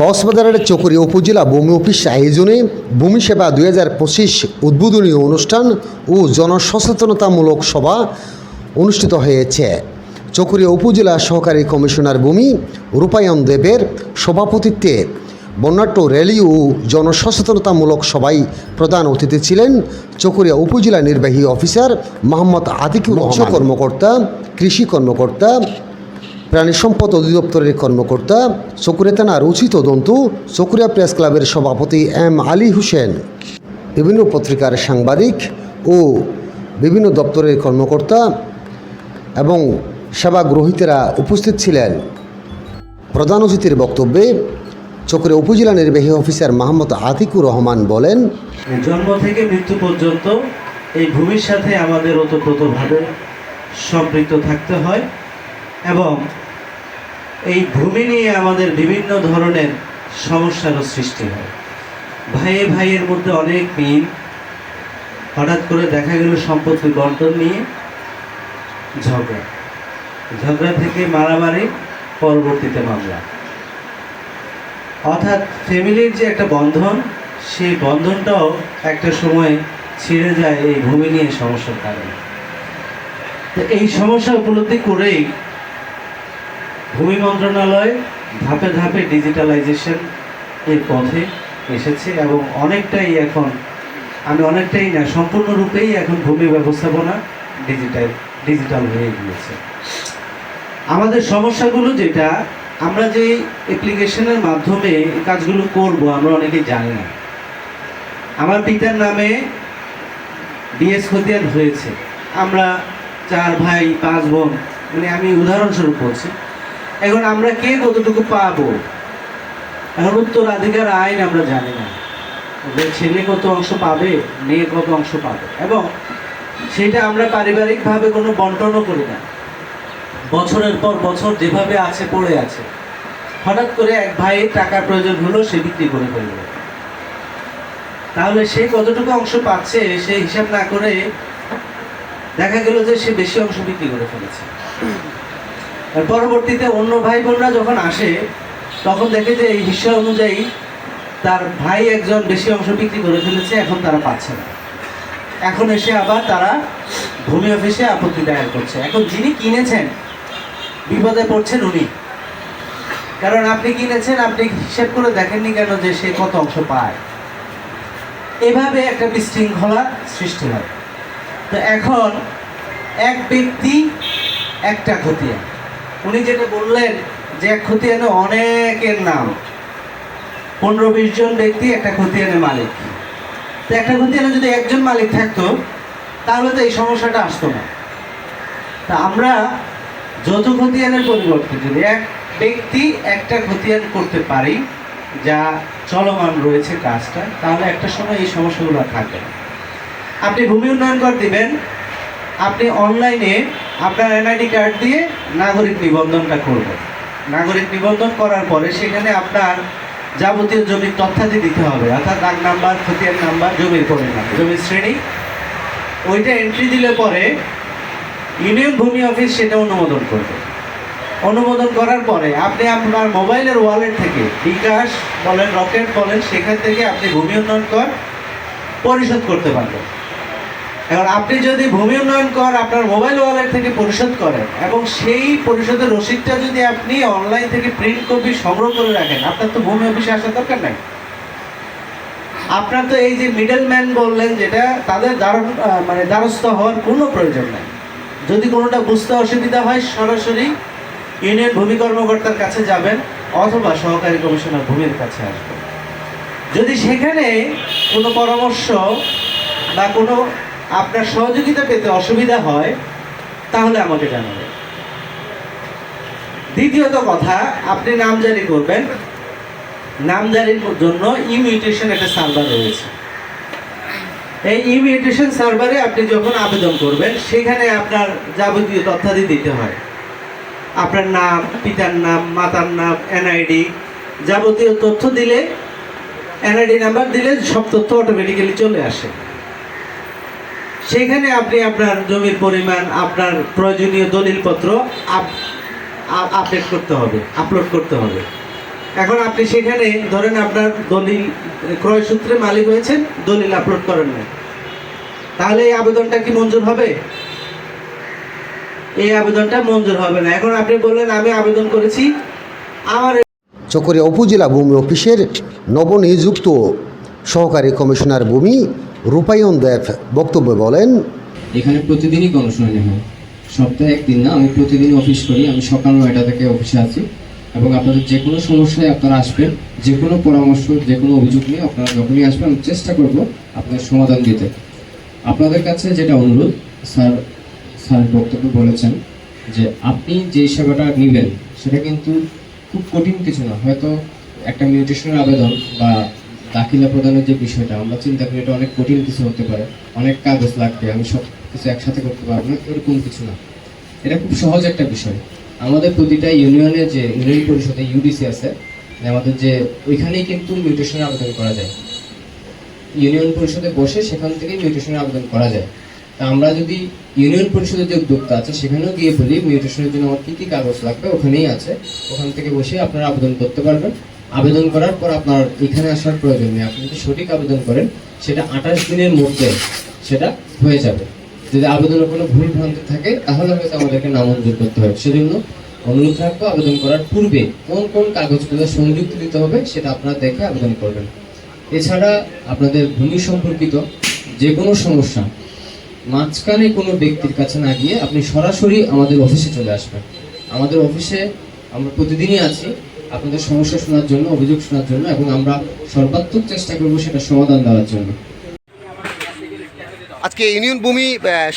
কক্সবাজারের চকরি উপজেলা ভূমি অফিস আয়োজনে ভূমি সেবা দুই হাজার পঁচিশ উদ্বোধনী অনুষ্ঠান ও জনসচেতনতামূলক সভা অনুষ্ঠিত হয়েছে। চকরিয়া উপজেলা সহকারী কমিশনার ভূমি রূপায়ণ দেবের সভাপতিত্বে বন্যাট্য র্যালি ও জনসচেতনতামূলক সভায় প্রধান অতিথি ছিলেন চকরিয়া উপজেলা নির্বাহী অফিসার মোহাম্মদ আতিকুর কর্মকর্তা, কৃষি কর্মকর্তা প্রাণী সম্পদ অধিদপ্তরের কর্মকর্তা চকুরিয়া থানার উচিত তদন্ত, চকুরিয়া প্রেস ক্লাবের সভাপতি এম আলী হোসেন। বিভিন্ন পত্রিকার সাংবাদিক ও বিভিন্ন দপ্তরের কর্মকর্তা এবং সেবা গ্রহীতারা উপস্থিত ছিলেন। প্রধান অতিথির বক্তব্যে চকুরিয়া উপজেলা নির্বাহী অফিসার মাহমুদ আতিকুর রহমান বলেন, জন্ম থেকে মৃত্যু পর্যন্ত এই ভূমির সাথে আমাদের ওতপ্রোতভাবে সম্পৃক্ত থাকতে হয় এবং এই ভূমি নিয়ে আমাদের বিভিন্ন ধরনের সমস্যারও সৃষ্টি হয়। ভাইয়ে ভাইয়ের মধ্যে অনেক মিল। হঠাৎ করে দেখা গেল সম্পত্তি বন্টন নিয়ে ঝগড়া। ঝগড়া থেকে মারামারি, পরবর্তীতে মামলা। অর্থাৎ ফ্যামিলির যে একটা বন্ধন, সেই বন্ধনটাও একটা সময় ছিঁড়ে যায় এই ভূমি নিয়ে সমস্যার কারণে। তো এই সমস্যা উপলব্ধি করেই ভূমি মন্ত্রণালয় ধাপে ধাপে ডিজিটালাইজেশন এর পথে এসেছে এবং অনেকটাই এখন, আমি অনেকটাই না, সম্পূর্ণরূপেই এখন ভূমি ব্যবস্থাপনা ডিজিটাল ডিজিটাল হয়ে গিয়েছে। আমাদের সমস্যাগুলো যেটা, আমরা যে অ্যাপ্লিকেশনের মাধ্যমে কাজগুলো করব, আমরা অনেকেই জানি না। আমার পিতার নামে বিএস খতিয়ান হয়েছে। আমরা চার ভাই, পাঁচ বোন মানে আমি উদাহরণস্বরূপ বলছি। এখন আমরা কে কতটুকু পাবো? এখন উত্তরাধিকার আইন আমরা জানি না। যে ছেলে কত অংশ পাবে? মেয়ে কত অংশ পাবে? এবং সেটা আমরা পারিবারিকভাবে কোনো বন্টনও করি না। বছরের পর বছর যেভাবে আছে, পড়ে আছে। হঠাৎ করে এক ভাই টাকার প্রয়োজন হলো, সে বিক্রি করে ফেলল। তাহলে সে কতটুকু অংশ পাচ্ছে সে হিসাব না করে দেখা গেল যে সে বেশি অংশ বিক্রি করে ফেলেছে। পরবর্তীতে অন্য ভাই বোনরা যখন আসে, তখন দেখে যে এই হিসাব অনুযায়ী তার ভাই একজন বেশি অংশ বিক্রি করে ফেলেছে, এখন তারা পাচ্ছে না। এখন এসে আবার তারা ভূমি অফিসে আপত্তি দায়ের করছে। এখন যিনি কিনেছেন, বিপদে পড়ছেন উনি। কারণ আপনি কিনেছেন, আপনি হিসেব করে দেখেননি কেন যে সে কত অংশ পায়? এভাবে একটা বিশৃঙ্খলা সৃষ্টি হয়। তো এখন এক ব্যক্তি, একটা খতিয়ান। উনি যেটা বললেন যে খতিয়ানে অনেকের নাম। পনেরো, বিশ জন ব্যক্তি একটা খতিয়ানের মালিক। তো একটা খতিয়ানে যদি একজন মালিক থাকতো, তাহলে তো এই সমস্যাটা আসতো না। তা আমরা যৌথ খতিয়ানের পরিবর্তে যদি এক ব্যক্তি একটা খতিয়ান করতে পারি, যা চলমান রয়েছে কাজটা, তাহলে একটা সময় এই সমস্যাগুলো থাকবে আপনি ভূমি উন্নয়ন কর দিবেন, আপনি অনলাইনে আপনার এনআইডি কার্ড দিয়ে নাগরিক নিবন্ধনটা করবেন নাগরিক নিবন্ধন করার পরে সেখানে আপনার যাবতীয় জমির তথ্যাদি দিতে হবে। অর্থাৎ দাগ নাম্বার খতিয়ান নাম্বার জমির পরিমাণ, জমির শ্রেণি। ওইটা এন্ট্রি দিলে পরে ইউনিয়ন ভূমি অফিস সেটা অনুমোদন করবে। অনুমোদন করার পরে আপনি আপনার মোবাইলের ওয়ালেট থেকে বিকাশ বলেন রকেট বলেন, সেখান থেকে আপনি ভূমি উন্নয়ন কর পরিশোধ করতে পারবেন। এখন আপনি যদি ভূমি উন্নয়ন কর আপনার মোবাইল ওয়ালেট থেকে পরিশোধ করেন, এবং সেই পরিশোধের রসিদটা যদি আপনি অনলাইন থেকে প্রিন্ট কপি সংগ্রহ করে রাখেন, আপনার তো ভূমি অফিসে আসার দরকার নাই। আপনার তো এই যে মিডল ম্যান বললেন, যেটা তাদের দ্বারস্থ মানে দ্বারস্থ হওয়ার কোনো প্রয়োজন নাই। যদি কোনোটা বুঝতে অসুবিধা হয়, সরাসরি ইউনিয়ন ভূমি কর্মকর্তার কাছে যাবেন, অথবা সহকারী কমিশনার ভূমির কাছে আসবেন। যদি সেখানে কোনো পরামর্শ বা কোনো আপনার সহযোগিতা পেতে অসুবিধা হয়, তাহলে আমাকে জানাবেন। দ্বিতীয়ত কথা, আপনি নামজারি করবেন। নামজারির জন্য ইমিউটেশন একটা সার্ভার রয়েছে। এই ইমিউটেশন সার্ভারে আপনি যখন আবেদন করবেন, সেখানে আপনার যাবতীয় তথ্যাদি দিতে হয়। আপনার নাম, পিতার নাম, মাতার নাম এনআইডি যাবতীয় তথ্য দিলে এনআইডি নাম্বার দিলে সব তথ্য অটোমেটিক্যালি চলে আসে। সেখানে আপনি আপনার জমির পরিমাণ, আপনার প্রয়োজনীয় দলিলপত্র আপডেট করতে হবে আপলোড করতে হবে। এখন আপনি সেখানে ধরেন আপনার দলিল, ক্রয় সূত্রে মালিক হয়েছেন, দলিল আপলোড করেন না তাহলে এই আবেদনটা কি মঞ্জুর হবে? এই আবেদনটা মঞ্জুর হবে না। এখন আপনি বললেন, আমি আবেদন করেছি আমার চকরিয়া উপজেলা ভূমি অফিসের নবনিযুক্ত সহকারী কমিশনার ভূমি রূপায়ণ দেব বক্তব্যে বলেন, এখানে প্রতিদিনই গণশুনানি হয়। সপ্তাহে একদিন না, আমি প্রতিদিন অফিস করি, আমি সকাল নয়টা থেকে অফিসে আছি। এবং আপনাদের যে কোনো সমস্যায় আপনারা আসবেন, যে কোনো পরামর্শ, যে কোনো অভিযোগ নিয়ে আপনারা যখনই আসবেন, আমি চেষ্টা করব আপনার সমাধান দিতে। আপনাদের কাছে যেটা অনুরোধ, স্যার স্যার বক্তব্য বলেছেন যে আপনি যে সেবাটা নেবেন, সেটা কিন্তু খুব কঠিন কিছু না। হয়তো একটা মিউটেশনের আবেদন বা দাখিলা প্রদানের যে বিষয়টা, আমরা চিন্তা করি এটা অনেক কঠিন কিছু হতে পারে। অনেক কাগজ লাগবে, আমি সব কিছু একসাথে করতে পারব না, এরকম কিছু না। এটা খুব সহজ একটা বিষয়। আমাদের প্রতিটা ইউনিয়নে যে ইউনিয়ন পরিষদে ইউডিসি আছে, আমাদের যে ওইখানেই কিন্তু মিউটেশনের আবেদন করা যায়। ইউনিয়ন পরিষদে বসে সেখান থেকেই মিউটেশনের আবেদন করা যায়। তা আমরা যদি ইউনিয়ন পরিষদের যে উদ্যোক্তা আছে, সেখানেও গিয়ে বলি মিউটেশনের জন্য আমার কী কী কাগজ লাগবে, ওখানেই আছে। ওখান থেকে বসে আপনারা আবেদন করতে পারবেন। আবেদন করার পর আপনার এখানে আসার প্রয়োজন নেই। আপনি যদি সঠিক আবেদন করেন, সেটা আঠাশ দিনের মধ্যে সেটা হয়ে যাবে। যদি আবেদনের কোনো ভুল ভ্রান্তি থাকে, তাহলে হয়তো আমাদেরকে নামঞ্জুর করতে হবে। সেজন্য অনুরোধ রাখব আবেদন করার পূর্বে কোন কোন কাগজগুলো সংযুক্ত দিতে হবে, সেটা আপনারা দেখে আবেদন করবেন। এছাড়া আপনাদের ভূমি সম্পর্কিত যে কোনো সমস্যা, মাঝখানে কোনো ব্যক্তির কাছে না গিয়ে আপনি সরাসরি আমাদের অফিসে চলে আসবেন। আমাদের অফিসে আমরা প্রতিদিনই আছি। আপনাদের সমস্যা শোনার জন্য অভিযোগ শোনার জন্য এবং আমরা সর্বাত্মক চেষ্টা করব সেটা সমাধান দেওয়ার জন্য। আজকে ইউনিয়ন ভূমি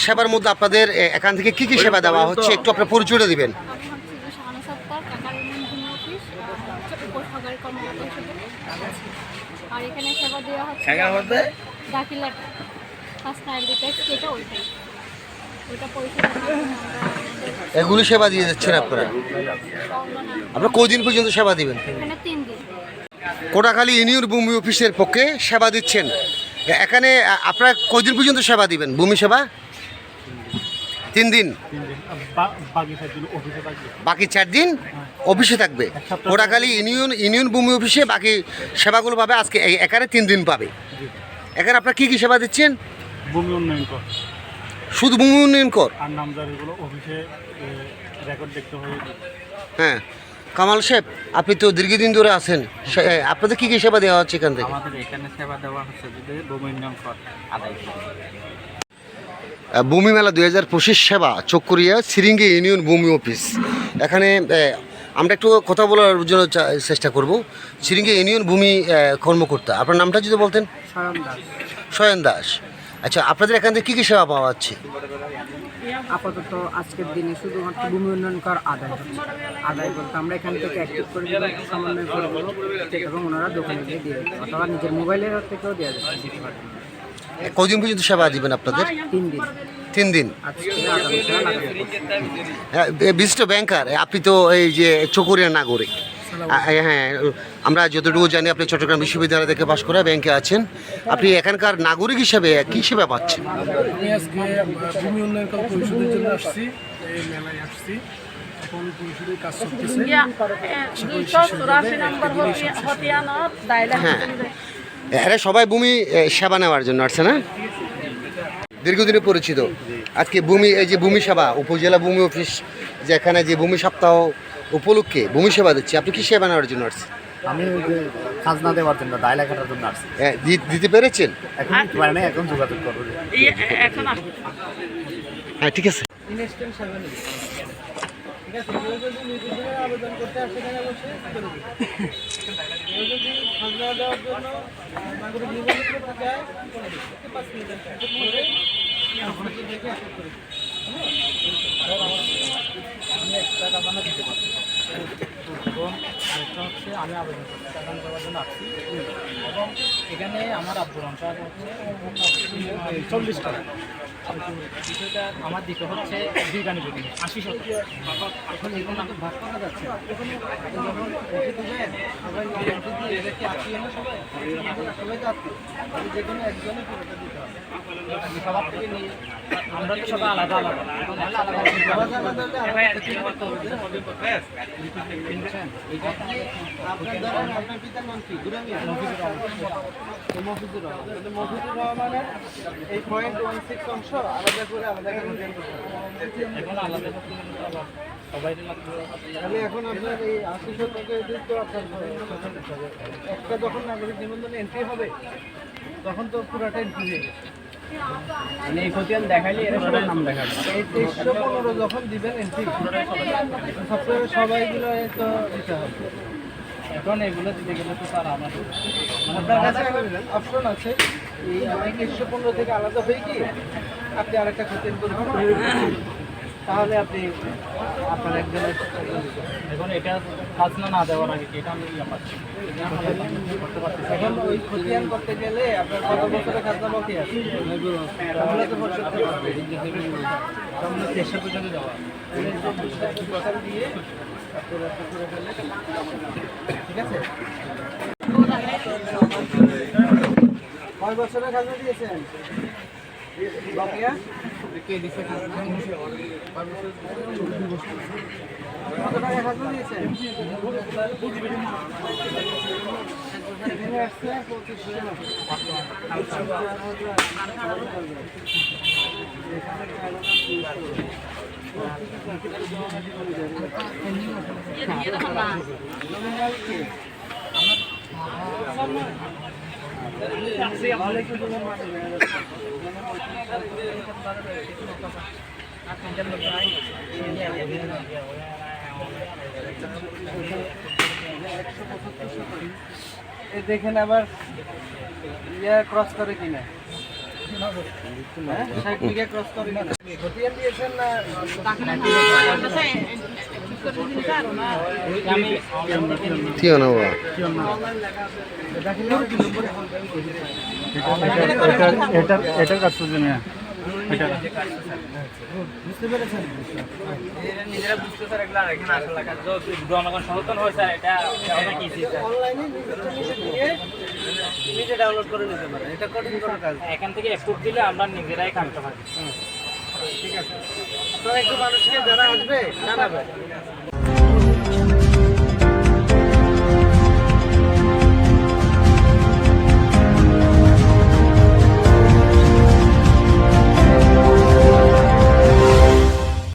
সেবার মধ্যে আপনাদের এখান থেকে কি কি সেবা দেওয়া হচ্ছে? একটু আপনার পরিচয়টা দিবেন। আর এখানে সেবা দেওয়া হচ্ছে এগুলি সেবা দিয়ে যাচ্ছেন আপনারা? আপনারা কদিন পর্যন্ত সেবা দিবেন? এখানে তিন দিন। কোটাখালী ইউনিয়ন ভূমি অফিসের পক্ষে সেবা দিচ্ছেন। এখানে আপনারা কদিন পর্যন্ত সেবা দিবেন? ভূমি সেবা? তিন দিন? বাকি চার দিন অফিসে থাকবে। কোটাখালী ইউনিয়ন ইউনিয়ন ভূমি অফিসে বাকি সেবাগুলো পাবে আজকে। এখানে তিন দিন পাবে। এখানে আপনারা কী কী সেবা দিচ্ছেন? ভূমি উন্নয়ন কর। শুধু ভূমি উন্নয়ন কর। আর নামজারিগুলো অফিসে রেকর্ড দেখতে হয়। হ্যাঁ কামাল সাহেব আপনি তো দীর্ঘদিন ধরে আছেন। আপনাদের কী কী সেবা দেওয়া হচ্ছে এখান থেকে? আমাদের এখানে সেবা দেওয়া হচ্ছে যদি ভূমি উন্নয়ন কর আদায় ভূমি মেলা দুই হাজার পঁচিশ সেবা চক্করিয়া সিরিঙ্গি ইউনিয়ন ভূমি অফিস। এখানে আমরা একটু কথা বলার জন্য চেষ্টা করব। সিরিঙ্গি ইউনিয়ন ভূমি কর্মকর্তা আপনার নামটা যদি বলতেন। শয়ন দাস। আচ্ছা আপনাদের এখান থেকে কী কী সেবা পাওয়া যাচ্ছে? আপাতত আজকের দিনে শুধুমাত্র ভূমি উন্নয়ন কর আদায় হচ্ছে। আদায় বলতে আমরা এখান থেকে অ্যাক্টিভ করে দেবো সমন্বয় করে দেবো এবং ওনারা দোকানে গিয়ে দিয়ে দেবে অথবা নিজের মোবাইলের থেকেও দেওয়া যাবে। কদিন পর্যন্ত সেবা দিবেন আপনাদের? তিন দিন। তিন দিন? হ্যাঁ, বিশিষ্ট ব্যাংকার আপনি তো এই যে চকরিয়া নাগরিক। হ্যাঁ আমরা যতটুকু জানি আপনি চট্টগ্রাম বিশ্ববিদ্যালয় থেকে পাশ করে ব্যাংকে আছেন। আপনি এখানকার নাগরিক হিসেবে কী সেবা পাচ্ছেন? আমি আজকে ভূমি উন্নয়ন পরিষদের জন্য আসছি এই মেলায় আসছি। এখন পরিষদের কাজ চলতেছে। হ্যাঁ। এরা সবাই ভূমি সেবা নেওয়ার জন্য আসছে না? দীর্ঘদিনে পরিচিত। আজকে ভূমি এই যে ভূমি সেবা উপজেলা ভূমি অফিস যেখানে যে ভূমি সপ্তাহ উপলক্ষে ভূমি সেবা দিচ্ছে আপনি কি সেবা নেওয়ার জন্য আসছেন? আমি ওই যে খাজনা দেওয়ার জন্য দায় লেখাটার জন্য আসছি। এ, দি- দিতে পেরেছেন? এখন দিতে পারে না এখন যোগাযোগ করব। হ্যাঁ ঠিক আছে। এবং আরেকটা হচ্ছে আমি আবেদন টাকা দেওয়ার জন্য আসছি। এবং এখানে আমার আব্বুর আছে হচ্ছে চল্লিশ টাকা। বিষয়টা আমার দিকে হচ্ছে গানি যদি আশি এখন এগুলো আমাকে ভাগ করা যাচ্ছে সবাই যে কোনো একজনের পুরোটা দিতে হবে সবার থেকে নিয়ে আমরা তো সবাই আলাদা আলাদা আলাদা আলাদা মফিজুর রহমান। মফিজুর রহমানের এই পয়েন্ট ওয়ান সিক্স অংশ আলাদা করে আলাদা করে এখন আপনার এই আশি। একটা যখন নাগরিক নিবন্ধনে এন্ট্রি হবে তখন তো পুরাটা এন্ট্রি হয়ে গেছে। মানে এই খতিয়ান দেখাইলে এরা সবার নাম দেখাবে। এই তেইশশো পনেরো যখন দিবেন এন্ট্রি সবসময় সবাইগুলো তো দিতে হবে। এখন এগুলো দিতে গেলে তো স্যার আমাদের আপনার কাছে অপশন আছে। এই পনেরো থেকে আলাদা হয়ে কি আপনি আরেকটা খতিয়ান করবেন তাহলে আপনি আপনার একজনের এখন এটা খাজনা না দেওয়ার আগে এটা আমি ইয়ে এখন ওই খতিয়ান করতে গেলে আপনার কত বছরের খাজনা বাকি আছে? তাহলে তো চেষ্টা পর্যন্ত দেওয়া দিয়ে ঠিক আছে? কয় বছরের খাজনা দিয়েছেন? বাকিয়া দেখেন আবার ইয়া ক্রস করে কিনা। ষাট বিঘা ক্রস করে কিনা। দিয়েছেন না নিজেরা বুঝতে সচেতন হয়েছে এখান থেকে অ্যাপ্রুভ দিলে আমরা নিজেরাই কামটা পারি ঠিক আছে। আপনারা একটু মানুষকে যারা আসবে জানাবেন।